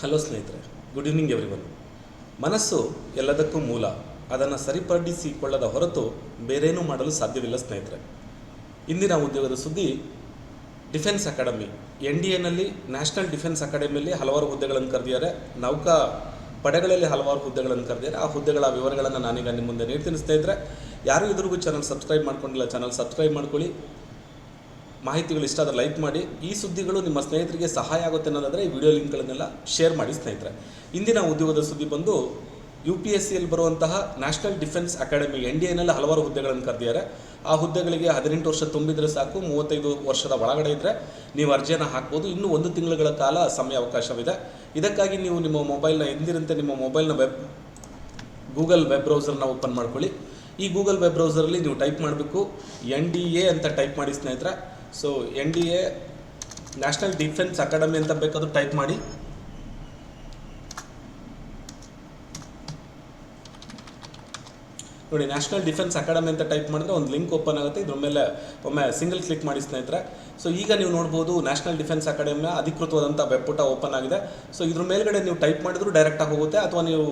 Hello ಸ್ನೇಹಿತರೆ good evening every one ಮನಸ್ಸು ಎಲ್ಲದಕ್ಕೂ ಮೂಲ, ಅದನ್ನು ಸರಿಪಡಿಸಿಕೊಳ್ಳದ ಹೊರತು ಬೇರೇನೂ ಮಾಡಲು ಸಾಧ್ಯವಿಲ್ಲ ಸ್ನೇಹಿತರೆ. ಇಂದಿನ ಉದ್ಯೋಗದ ಸುದ್ದಿ ಡಿಫೆನ್ಸ್ ಅಕಾಡೆಮಿ ಎನ್ ಡಿ ಎನಲ್ಲಿ ನ್ಯಾಷನಲ್ ಡಿಫೆನ್ಸ್ ಅಕಾಡೆಮಿಯಲ್ಲಿ ಹಲವಾರು ಹುದ್ದೆಗಳನ್ನು ಕರೆದಿದ್ದಾರೆ. ನೌಕಾ ಪಡೆಗಳಲ್ಲಿ ಹಲವಾರು ಹುದ್ದೆಗಳನ್ನು ಕರೆದಿದ್ದಾರೆ. ಆ ಹುದ್ದೆಗಳ ವಿವರಗಳನ್ನು ನಾನೀಗ ನಿಮ್ಮ ಮುಂದೆ ನೀಡ್ತೀನಿ ಸ್ನೇಹಿತರೆ. ಯಾರು ಇದ್ರಿಗೂ ಚಾನಲ್ ಸಬ್ಸ್ಕ್ರೈಬ್ ಮಾಡ್ಕೊಂಡಿಲ್ಲ ಚಾನಲ್ ಸಬ್ಸ್ಕ್ರೈಬ್ ಮಾಡ್ಕೊಳ್ಳಿ. ಮಾಹಿತಿಗಳು ಇಷ್ಟ ಆದರೆ ಲೈಕ್ ಮಾಡಿ. ಈ ಸುದ್ದಿಗಳು ನಿಮ್ಮ ಸ್ನೇಹಿತರಿಗೆ ಸಹಾಯ ಆಗುತ್ತೆ ಅನ್ನೋದಾದರೆ ಈ ವಿಡಿಯೋ ಲಿಂಕ್ಗಳನ್ನೆಲ್ಲ ಶೇರ್ ಮಾಡಿ ಸ್ನೇಹಿತರೆ. ಇಂದಿನ ಉದ್ಯೋಗದ ಸುದ್ದಿ ಬಂದು ಯು ಪಿ ಎಸ್ ಸಿಯಲ್ಲಿ ಬರುವಂತಹ national defence academy N D ಎನಲ್ಲಿ ಹಲವಾರು ಹುದ್ದೆಗಳನ್ನು ಕರೆದಿದ್ದಾರೆ. ಆ ಹುದ್ದೆಗಳಿಗೆ ಹದಿನೆಂಟು ವರ್ಷ ತುಂಬಿದರೆ ಸಾಕು, ಮೂವತ್ತೈದು ವರ್ಷದ ಒಳಗಡೆ ಇದ್ದರೆ ನೀವು ಅರ್ಜಿಯನ್ನು ಹಾಕ್ಬೋದು. ಇನ್ನೂ ಒಂದು ತಿಂಗಳುಗಳ ಕಾಲ ಸಮಯ ಅವಕಾಶವಿದೆ ಇದಕ್ಕಾಗಿ ನೀವು ನಿಮ್ಮ ಮೊಬೈಲ್ನ ಎಂದಿರಂತೆ ನಿಮ್ಮ ಮೊಬೈಲ್ನ ವೆಬ್ ಗೂಗಲ್ ವೆಬ್ ಬ್ರೌಸರ್ನ ಓಪನ್ ಮಾಡ್ಕೊಳ್ಳಿ. ಈ ಗೂಗಲ್ ವೆಬ್ ಬ್ರೌಸರಲ್ಲಿ ನೀವು ಟೈಪ್ ಮಾಡಬೇಕು ಎನ್ ಡಿ ಎ ಅಂತ ಟೈಪ್ ಮಾಡಿ ಸ್ನೇಹಿತರೆ. So N D A national defence academy ಅಂತ ಬೇಕಾದ್ರೂ ಟೈಪ್ ಮಾಡಿ. ನೋಡಿ ನ್ಯಾಷನಲ್ ಡಿಫೆನ್ಸ್ ಅಕಾಡೆಮಿ ಅಂತ ಟೈಪ್ ಮಾಡಿದ್ರೆ ಒಂದು ಲಿಂಕ್ ಓಪನ್ ಆಗುತ್ತೆ. ಇದ್ರ ಮೇಲೆ ಒಮ್ಮೆ ಸಿಂಗಲ್ ಕ್ಲಿಕ್ ಮಾಡಿ ಸ್ನೇಹಿತರೆ. ಸೊ ಈಗ ನೀವು ನೋಡ್ಬೋದು ನ್ಯಾಷನಲ್ ಡಿಫೆನ್ಸ್ ಅಕಾಡೆಮಿಯ ಅಧಿಕೃತವಾದಂಥ ವೆಬ್ ಪುಟ ಓಪನ್ ಆಗಿದೆ. ಸೊ ಇದ್ರ ಮೇಲ್ಗಡೆ ನೀವು ಟೈಪ್ ಮಾಡಿದ್ರು ಡೈರೆಕ್ಟಾಗಿ ಹೋಗುತ್ತೆ. ಅಥವಾ ನೀವು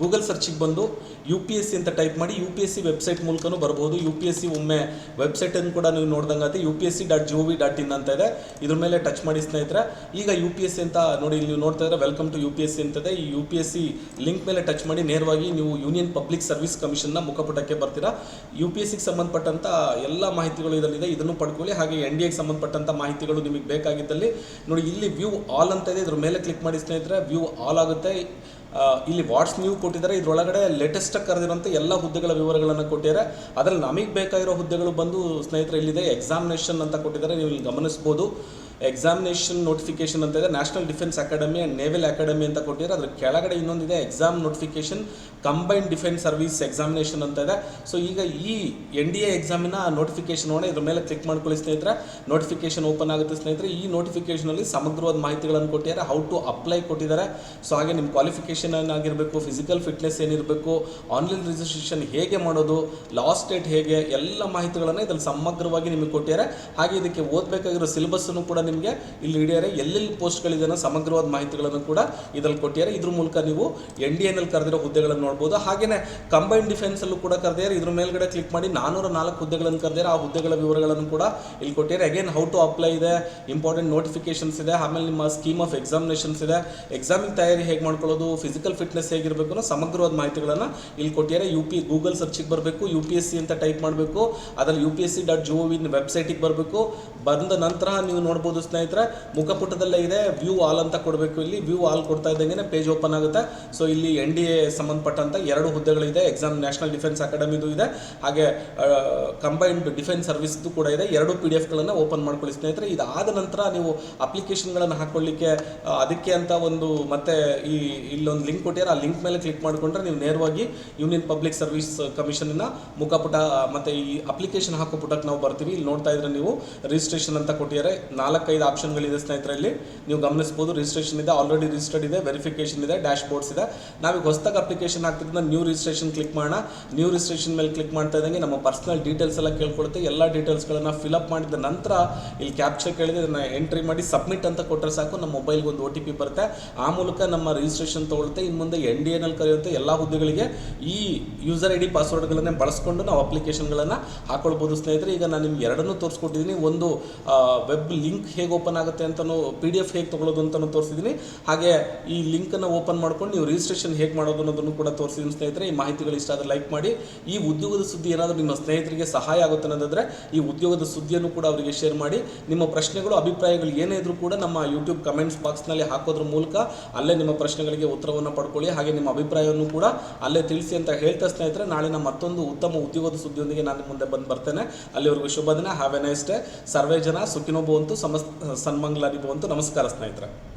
ಗೂಗಲ್ ಸರ್ಚಿಗೆ ಬಂದು ಯು ಪಿ ಎಸ್ ಸಿ ಅಂತ ಟೈಪ್ ಮಾಡಿ U P S C website ಮೂಲಕನೂ ಬರ್ಬೋದು. ಯು ಪಿ ಎಸ್ ಸಿ ಒಮ್ಮೆ ವೆಬ್ಸೈಟನ್ನು ಕೂಡ ನೀವು ನೋಡ್ದಂಗಾಗುತ್ತೆ U P S C dot G O V dot in ಅಂತ ಇದೆ. ಇದ್ರ ಮೇಲೆ ಟಚ್ ಮಾಡಿ ಸ್ನೇಹಿತರೆ. ಈಗ ಯು ಪಿ ಎಸ್ ಸಿ ಅಂತ ನೋಡಿ ನೀವು ನೋಡ್ತಾ ಇದ್ರೆ welcome to U P S C ಅಂತದೆ ಈ U P S C link ಮೇಲೆ ಟಚ್ ಮಾಡಿ ನೇರವಾಗಿ ನೀವು ಯೂನಿಯನ್ ಪಬ್ಲಿಕ್ ಸರ್ವಿಸ್ ಕಮಿಷನ್ನ ಮುಖಪುಟಕ್ಕೆ ಬರ್ತೀರಾ. ಯು ಪಿ ಎಸ್ ಸಿಗೆ ಸಂಬಂಧಪಟ್ಟಂಥ ಎಲ್ಲ ಮಾಹಿತಿಗಳು ಇದರಲ್ಲಿದೆ. ಇದನ್ನು ಪಡ್ಕೊಳ್ಳಿ. ಹಾಗೆ ಎನ್ ಡಿ ಎಗೆ ಸಂಬಂಧಪಟ್ಟಂಥ ಮಾಹಿತಿಗಳು ನಿಮಗೆ ಬೇಕಾಗಿದ್ದಲ್ಲಿ ನೋಡಿ ಇಲ್ಲಿ ವ್ಯೂ ಆಲ್ ಅಂತ ಇದೆ. ಇದ್ರ ಮೇಲೆ ಕ್ಲಿಕ್ ಮಾಡಿ ಸ್ನೇಹಿತರೆ. ವ್ಯೂ ಆಲ್ ಆಗುತ್ತೆ. ಇಲ್ಲಿ ವಾಟ್ಸ್ ನೀವು ಕೊಟ್ಟಿದ್ದಾರೆ. ಇದರೊಳಗಡೆ ಲೇಟೆಸ್ಟ್ ಕರೆದಿರುವಂಥ ಎಲ್ಲ ಹುದ್ದೆಗಳ ವಿವರಗಳನ್ನು ಕೊಟ್ಟಿದ್ದಾರೆ. ಅದರಲ್ಲಿ ನಮಗೆ ಬೇಕಾಗಿರೋ ಹುದ್ದೆಗಳು ಬಂದು ಸ್ನೇಹಿತರೆ ಇಲ್ಲಿದೆ. ಎಕ್ಸಾಮಿನೇಷನ್ ಅಂತ ಕೊಟ್ಟಿದ್ದಾರೆ. ನೀವು ಇಲ್ಲಿ ಗಮನಿಸ್ಬೋದು. ಎಕ್ಸಾಮಿನೇಷನ್ ನೋಟಿಫಿಕೇಶನ್ ಅಂತ ಇದೆ. National defence academy and naval academy ಅಂತ ಕೊಟ್ಟಿದ್ದಾರೆ. ಅದ್ರ ಕೆಳಗಡೆ ಇನ್ನೊಂದಿದೆ exam notification combined defence service examination ಅಂತ ಇದೆ. ಸೊ ಈಗ ಈ ಎನ್ ಡಿ ಎ ಎಕ್ಸಾಮಿನ ನೋಟಿಫಿಕೇಶನ್ ನೋಡಿ ಇದ್ರ ಮೇಲೆ ಕ್ಲಿಕ್ ಮಾಡ್ಕೊಳ್ಳಿ ಸ್ನೇಹಿತರೆ. ನೋಟಿಫಿಕೇಶನ್ ಓಪನ್ ಆಗುತ್ತೆ ಸ್ನೇಹಿತರೆ. ಈ ನೋಟಿಫಿಕೇಶನಲ್ಲಿ ಸಮಗ್ರವಾದ ಮಾಹಿತಿಗಳನ್ನು ಕೊಟ್ಟಿದ್ದಾರೆ. ಹೌ ಟು ಅಪ್ಲೈ ಕೊಟ್ಟಿದ್ದಾರೆ. ಸೊ ಹಾಗೆ ನಿಮ್ಮ ಕ್ವಾಲಿಫಿಕೇಷನ್ ಏನಾಗಿರಬೇಕು ಫಿಸಿಕಲ್ ಫಿಟ್ನೆಸ್ ಏನಿರಬೇಕು ಆನ್ಲೈನ್ ರಿಜಿಸ್ಟ್ರೇಷನ್ ಹೇಗೆ ಮಾಡೋದು ಲಾಸ್ಟ್ ಡೇಟ್ ಹೇಗೆ, ಎಲ್ಲ ಮಾಹಿತಿಗಳನ್ನು ಇದರಲ್ಲಿ ಸಮಗ್ರವಾಗಿ ನಿಮಗೆ ಕೊಟ್ಟಿದ್ದಾರೆ. ಹಾಗೆ ಇದಕ್ಕೆ ಓದಬೇಕಾಗಿರೋ ಸಿಲೆಬಸ್ಸನ್ನು ಕೂಡ ನಿಮಗೆ ಇಲ್ಲಿ ಹಿಡಿಯಾರೆ ಎಲ್ಲೆಲ್ಲಿ ಪೋಸ್ಟ್ಗಳಿದೆ ಸಮಗ್ರವಾದ ಮಾಹಿತಿಗಳನ್ನು ಕೂಡ ಇದರಲ್ಲಿ ಕೊಟ್ಟಿದ್ದಾರೆ ಇದ್ರ ಮೂಲಕ ನೀವು ಎನ್ ಡಿ ಎನಲ್ಲಿ ಕರೆದಿರೋ ಹುದ್ದೆಗಳನ್ನು ನೋಡ್ಬೋದು. ಹಾಗೆಯೇ ಕಂಬೈನ್ ಡಿಫೆನ್ಸಲ್ಲೂ ಕೂಡ ಕರೆದಿದ್ದಾರೆ ಇದ್ರ ಮೇಲ್ಗಡೆ ಕ್ಲಿಕ್ ಮಾಡಿ ನಾನೂರ ನಾಲ್ಕು ಹುದ್ದೆಗಳನ್ನು ಕರೆದಿದ್ದಾರೆ ಆ ಹುದ್ದೆಗಳ ವಿವರಗಳನ್ನು ಕೂಡ ಇಲ್ಲಿ ಕೊಟ್ಟಿದ್ದಾರೆ ಅಗೇನ್ ಹೌ ಟು ಅಪ್ಲೈ ಇದೆ. ಇಂಪಾರ್ಟೆಂಟ್ ನೋಟಿಫಿಕೇಶನ್ಸ್ ಇದೆ. ಆಮೇಲೆ ನಿಮ್ಮ ಸ್ಕೀಮ್ ಆಫ್ ಎಕ್ಸಾಮಿನೇಷನ್ಸ್ ಇದೆ. ಎಕ್ಸಾಮಿಗೆ ತಯಾರಿ ಹೇಗೆ ಮಾಡ್ಕೊಳ್ಳೋದು ಫಿಸಿಕಲ್ ಫಿಟ್ನೆಸ್ ಹೇಗಿರಬೇಕು ಅನ್ನೋ ಸಮಗ್ರವಾದ ಮಾಹಿತಿಗಳನ್ನು ಇಲ್ಲಿ ಕೊಟ್ಟಿದ್ದಾರೆ ಯು ಪಿ ಗೂಗಲ್ ಸರ್ಚಿಗೆ ಬರಬೇಕು. ಯು ಪಿ ಎಸ್ ಸಿ ಅಂತ ಟೈಪ್ ಮಾಡಬೇಕು. ಅದರಲ್ಲಿ U P S C dot G O V in ವೆಬ್ಸೈಟಿಗೆ ಬರಬೇಕು. ಬಂದ ನಂತರ ನೀವು ನೋಡ್ಬೋದು ಸ್ನೇಹಿತರೆ, ಮುಖಪುಟದಲ್ಲೇ ಇದೆ. ವ್ಯೂ ಆಲ್ ಅಂತ ಕೊಡಬೇಕು ಇಲ್ಲಿ. ವ್ಯೂ ಆಲ್ ಕೊಡ್ತಾ ಇದ್ದಂಗೆ ಪೇಜ್ ಓಪನ್ ಆಗುತ್ತೆ. ಸೊ ಇಲ್ಲಿ ಎನ್ ಡಿ ಎ ಸಂಬಂಧಪಟ್ಟಂತ ಎರಡು ಹುದ್ದೆಗಳಿದೆ. ಎಕ್ಸಾಮ್ ನ್ಯಾಷನಲ್ ಡಿಫೆನ್ಸ್ ಅಕಾಡೆಮಿದು ಇದೆ. ಹಾಗೆ ಕಂಬೈನ್ಡ್ ಡಿಫೆನ್ಸ್ ಸರ್ವಿಸ್ದು ಕೂಡ ಇದೆ. ಎರಡು ಪಿ ಡಿ ಎಫ್ಗಳನ್ನು ಓಪನ್ ಮಾಡ್ಕೊಳ್ಳಿ ಸ್ನೇಹಿತರೆ. ಇದಾದ ನಂತರ ನೀವು ಅಪ್ಲಿಕೇಶನ್ಗಳನ್ನು ಹಾಕೊಳ್ಳಿಕ್ಕೆ ಅದಕ್ಕೆ ಅಂತ ಒಂದು ಮತ್ತೆ ಈ, ಇಲ್ಲೊಂದು ಲಿಂಕ್ ಕೊಟ್ಟಿದ್ದಾರೆ. ಆ ಲಿಂಕ್ ಮೇಲೆ ಕ್ಲಿಕ್ ಮಾಡಿಕೊಂಡ್ರೆ ನೀವು ನೇರವಾಗಿ ಯೂನಿಯನ್ ಪಬ್ಲಿಕ್ ಸರ್ವಿಸ್ ಕಮಿಷನ್ನ ಮುಖಪುಟ ಮತ್ತೆ ಈ ಅಪ್ಲಿಕೇಶನ್ ಹಾಕೋ ಪುಟಕ್ಕೆ ನಾವು ಬರ್ತೀವಿ. ಇಲ್ಲಿ ನೋಡ್ತಾ ಇದ್ರೆ ನೀವು ರಿಜಿಸ್ಟ್ರೇಷನ್ ಅಂತ ಕೊಟ್ಟಿದ್ದಾರೆ. ನಾಲ್ಕೈದು ಆಪ್ಷನ್ಗಳಿದೆ ಸ್ನೇಹಿತರಲ್ಲಿ. ನೀವು ಗಮನಿಸಬಹುದು ರಿಜಿಸ್ಟ್ರೇಷನ್ ಇದೆ ಆಲ್ರೆಡಿ ರಿಜಿಸ್ಟರ್ಡ್ ಇದೆ ವೆರಿಫಿಕೇಶನ್ ಇದೆ ಡ್ಯಾಶ್ ಬೋರ್ಡ್ಸ್ ಇದೆ. ನಾವೀಗ ಹೊಸದಾಗಿ ಅಪ್ಲಿಕೇಶನ್ ಹಾಕ್ತಿದ್ದ ನ್ಯೂ ರಿಜಿಸ್ಟ್ರೇಷನ್ ಕ್ಲಿಕ್ ಮಾಡೋಣ. ನ್ಯೂ ರಿಜಿಸ್ಟ್ರೇಷನ್ ಮೇಲೆ ಕ್ಲಿಕ್ ಮಾಡ್ತಾ ಇದ್ದಂಗೆ ನಮ್ಮ ಪರ್ಸನಲ್ ಡೀಟೇಲ್ಸ್ ಎಲ್ಲ ಕೇಳ್ಕೊಳುತ್ತೆ ಎಲ್ಲ ಫಿಲ್ ಫಿಲಪ್ ಮಾಡಿದ ನಂತರ ಇಲ್ಲಿ ಕ್ಯಾಪ್ಚರ್ ಕೇಳಿದ್ರೆ ಇದನ್ನ ಎಂಟ್ರಿ ಮಾಡಿ ಸಬ್ಮಿಟ್ ಅಂತ ಕೊಟ್ಟರೆ ಸಾಕು. ನಮ್ಮ ಮೊಬೈಲ್ಗೆ ಒಂದು ಒ ಟಿ ಪಿ ಬರುತ್ತೆ. ಆ ಮೂಲಕ ನಮ್ಮ ರಿಜಿಸ್ಟ್ರೇಷನ್ ತೊಗೊಳುತ್ತೆ. ಇನ್ನು ಮುಂದೆ ಎನ್ ಡಿ ಎನಲ್ಲಿ ಕರೆಯುವಂಥ ಎಲ್ಲ ಹುದ್ದೆಗಳಿಗೆ ಈ ಯೂಸರ್ ಐ ಡಿ ಪಾಸ್ವರ್ಡ್ಗಳನ್ನೇ ಬಳಸ್ಕೊಂಡು ನಾವು ಅಪ್ಲಿಕೇಶನ್ಗಳನ್ನು ಹಾಕೊಳ್ಬೋದು ಸ್ನೇಹಿತರೆ. ಈಗ ನಾನು ನಿಮ್ಗೆ ಎರಡನ್ನೂ ತೋರಿಸ್ಕೊಟ್ಟಿದ್ದೀನಿ. ಒಂದು ವೆಬ್ ಲಿಂಕ್ ಹೇಗೆ ಓಪನ್ ಆಗುತ್ತೆ ಅಂತಲೂ ಪಿ ಡಿ ಎಫ್ ಹೇಗೆ ತೊಗೊಳ್ಳೋದು ಅಂತಲೂ ತೋರಿಸಿದ್ದೀನಿ ಹಾಗೆ ಈ ಲಿಂಕನ್ನು ಓಪನ್ ಮಾಡ್ಕೊಂಡು ನೀವು ರಿಜಿಸ್ಟ್ರೇಷನ್ ಹೇಗೆ ಮಾಡೋದು ಅನ್ನೋದನ್ನು ಕೂಡ ತೋರಿಸಿದ್ದೀನಿ ಸ್ನೇಹಿತರೆ. ಈ ಮಾಹಿತಿಗಳು ಇಷ್ಟ ಆದರೆ ಲೈಕ್ ಮಾಡಿ. ಈ ಉದ್ಯೋಗದ ಸುದ್ದಿ ಏನಾದರೂ ನಿಮ್ಮ ಸ್ನೇಹಿತರಿಗೆ ಸಹಾಯ ಆಗುತ್ತೆ ಅನ್ನೋದಾದರೆ ಈ ಉದ್ಯೋಗದ ಸುದ್ದಿಯನ್ನು ಕೂಡ ಅವರಿಗೆ ಶೇರ್ ಮಾಡಿ. ನಿಮ್ಮ ಪ್ರಶ್ನೆಗಳು, ಅಭಿಪ್ರಾಯಗಳು ಏನೇ ಇದ್ರೂ ಕೂಡ ನಮ್ಮ ಯೂಟ್ಯೂಬ್ ಕಮೆಂಟ್ಸ್ ಬಾಕ್ಸ್ನಲ್ಲಿ ಹಾಕೋದ್ರ ಮೂಲಕ ಅಲ್ಲೇ ನಿಮ್ಮ ಪ್ರಶ್ನೆಗಳಿಗೆ ಉತ್ತರವನ್ನು ಪಡ್ಕೊಳ್ಳಿ. ಹಾಗೆ ನಿಮ್ಮ ಅಭಿಪ್ರಾಯವನ್ನು ಕೂಡ ಅಲ್ಲೇ ತಿಳಿಸಿ ಅಂತ ಹೇಳ್ತಾ ಸ್ನೇಹಿತರೆ, ನಾಳೆ ನಮ್ಮ ಮತ್ತೊಂದು ಉತ್ತಮ ಉದ್ಯೋಗದ ಸುದ್ದಿಯೊಂದಿಗೆ ನಾನು ಮುಂದೆ ಬಂದು ಬರ್ತೇನೆ. ಅಲ್ಲಿವರೆಗೂ ಶುಭ ದಿನ. ಹ್ಯಾವ್ ಎ ನೈಸ್ ಡೇ ಸರ್ವೇ ಜನ ಸುಖಿನೋ ಭವಂತು ಸಮಸ್ ಸನ್ಮಂಗಲಾರಿ ಭವಂತು ನಮಸ್ಕಾರ ಸ್ನೇಹಿತರೆ.